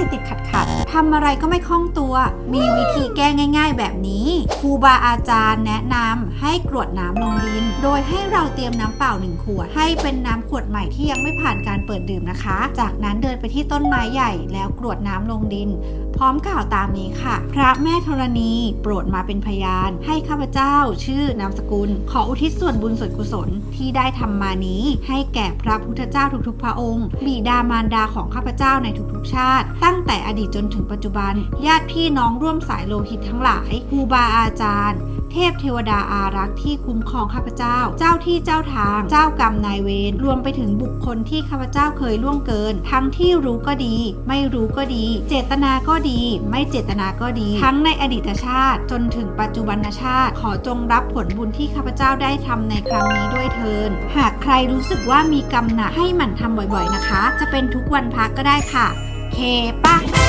ติดติดขัดขัด ทำอะไรก็ไม่คล่องตัว มีวิธีแก้ง่าย ๆ แบบนี้ครูบาอาจารย์แนะนำให้กรวดน้ำลงดิน โดยให้เราเตรียมน้ำเปล่าหนึ่งขวด ให้เป็นน้ำขวดใหม่ที่ยังไม่ผ่านการเปิดดื่มนะคะ จากนั้นเดินไปที่ต้นไม้ใหญ่ แล้วกรวดน้ำลงดิน พร้อมกล่าวตามนี้ค่ะ พระแม่ธรณีโปรดมาเป็นพยาน ให้ข้าพเจ้า ชื่อนามสกุล ขออุทิศส่วนบุญส่วนกุศลที่ได้ทำมานี้ ให้แก่พระพุทธเจ้าทุกๆ พระองค์ บิดามารดาของข้าพเจ้าในทุกๆ ชาติ ตั้งแต่อดีตจนถึงปัจจุบัน ญาติพี่น้องร่วมสายโลหิตทั้งหลายครูบาอาจารย์ เทพเทวดาอารักษ์ที่คุ้มครองข้าพเจ้า เจ้าที่เจ้าทาง เจ้ากรรมนายเวรรวมไปถึงบุคคลที่ข้าพเจ้าเคยล่วงเกิน ทั้งที่รู้ก็ดี ไม่รู้ก็ดี เจตนาก็ดี ไม่เจตนาก็ดี ทั้งในอดีตชาติ จนถึงปัจจุบันชาติ ขอจงรับผลบุญที่ข้าพเจ้าได้ทำในครั้งนี้ด้วยเทินหากใครรู้สึกว่ามีกรรมหนักให้หมั่นทำบ่อยๆนะคะ จะเป็นทุกวันพักก็ได้ค่ะ เคปะ